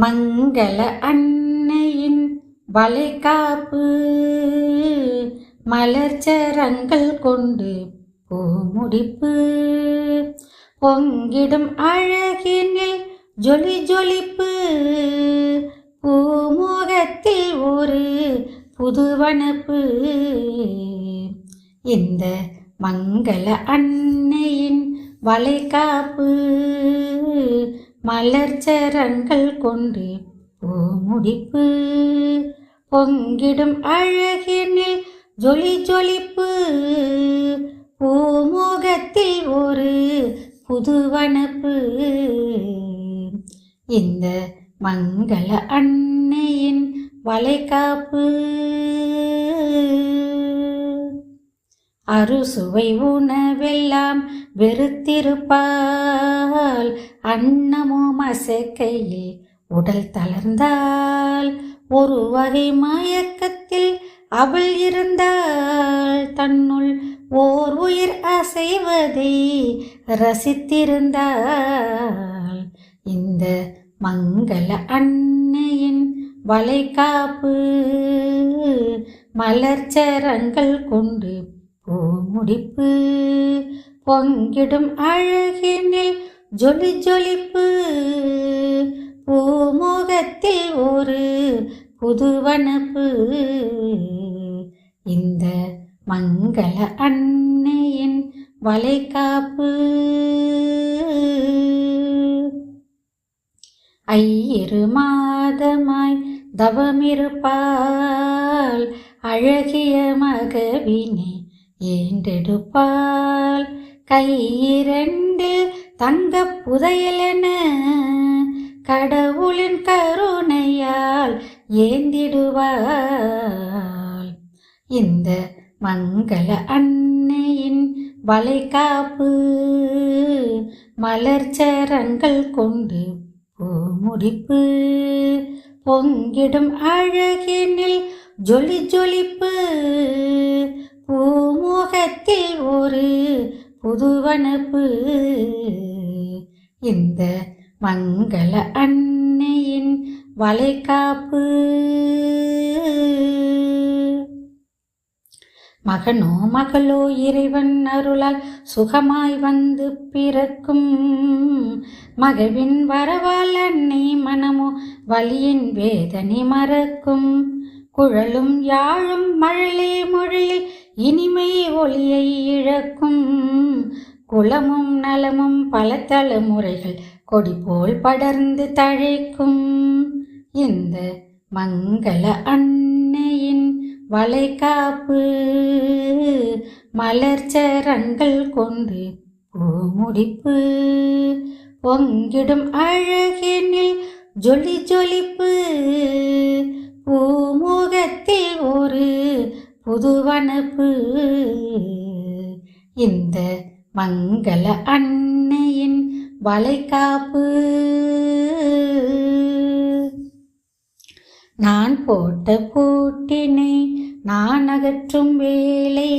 மங்கள அன்னையின் வளைகாப்பு. மலர்ச்சரங்கள் கொண்டு பூமுடிப்பு. பொங்கிடும் அழகினில் ஜொலி ஜொலிப்பு. பூமுகத்தில் ஒரு புதுவனப்பு. இந்த மங்கள அன்னையின் வளைகாப்பு. மலர்ச்சரங்கள் கொண்டு பூமுடிப்பு பொங்கிடும் அழகினில் ஜொலி ஜொலிப்பு. பூமுகத்தில் ஒரு புதுவனப்பு. இந்த மங்கள அன்னையின் வளைகாப்பு. அறுசுவை உணவெல்லாம் வெறுத்திருப்பால் அன்னமும் அசைக்கையில் உடல் தளர்ந்தால் ஒரு வகை மயக்கத்தில் அவள் இருந்தாள். தன்னுள் ஓர் உயிர் அசைவதை ரசித்திருந்தாள். இந்த மங்கள அன்னையின் வளைகாப்பு மலர்ச்சரங்கள் கொண்டு பூமுடிப்பு பொங்கிடும் அழகினில் ஜொலி ஜொலிப்பு. பூமுகத்தில் ஒரு புதுவனப்பு இந்த மங்கள அன்னையின் வளைகாப்பு. ஐயிரு மாதமாய் தவமிருப்பால் அழகிய மகவினே. ஏண்டெடுப்பாள் கையிரண்டு தங்க புதையலென கடவுளின் கருணையால் ஏந்திடுவாள். இந்த மங்கள அன்னையின் வளைகாப்பு மலர்ச்சரங்கள் கொண்டு பூமுடிப்பு பொங்கிடும் அழகினில் ஜொலி ஜொலிப்பு புதுவனப்பு இந்த மங்கள அன்னையின் வளைகாப்பு. மகனோ மகளோ இறைவன் அருளால் சுகமாய் வந்து பிறக்கும். மகவின் வரவால் அன்னை மனமோ வலியின் வேதனை மறக்கும். குழலும் யாழும் மழலே மொழியில் இனிமை ஒளியை இழக்கும். குளமும் நலமும் பல தலைமுறைகள் கொடி போல் படர்ந்து தழைக்கும். இந்த மங்கள அன்னையின் வளைகாப்பு மலர்ச்சரங்கள் கொண்டு பூமுடிப்பு பொங்கிடும் அழகினில் ஜொலி ஜொலிப்பு. புதுவனப்பு. இந்த மங்கள அன்னையின் வளைகாப்பு. நான் போட்ட பூட்டினை நான் அகற்றும் வேலை.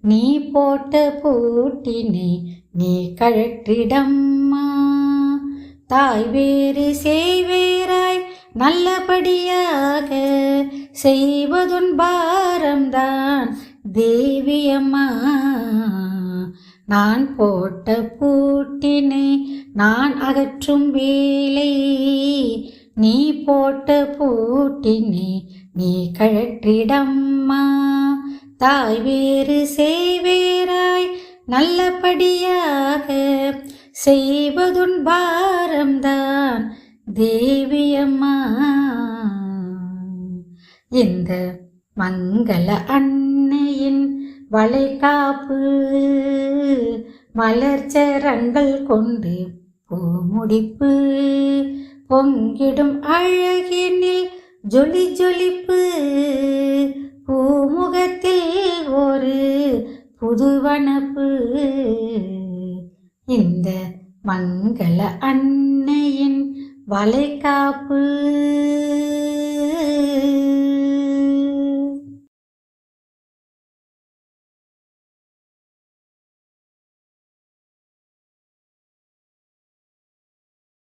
நீ போட்ட பூட்டினை நீ கழற்றிடம்மா. தாய் வேறு செய்வே. நல்லபடியாக செய்வதுன் பாரம்தான். தேவியம்மா நான் போட்ட பூட்டினை நான் அகற்றும் வேலை. நீ போட்ட பூட்டினை நீ கழற்றிடம்மா. தாய் வேறு செய்வேராய் நல்லபடியாக செய்வதுன் பாரம்தான். தேவியம்மா இந்த மங்கள அன்னையின் வளைகாப்பு மலர்ச்சரங்கள் கொண்டு பூமுடிப்பு பொங்கிடும் அழகினில் ஜொலி ஜொலிப்பு. பூமுகத்தில் ஒரு புதுவனப்பு. இந்த மங்கள அன்னையின் வளைகாப்பு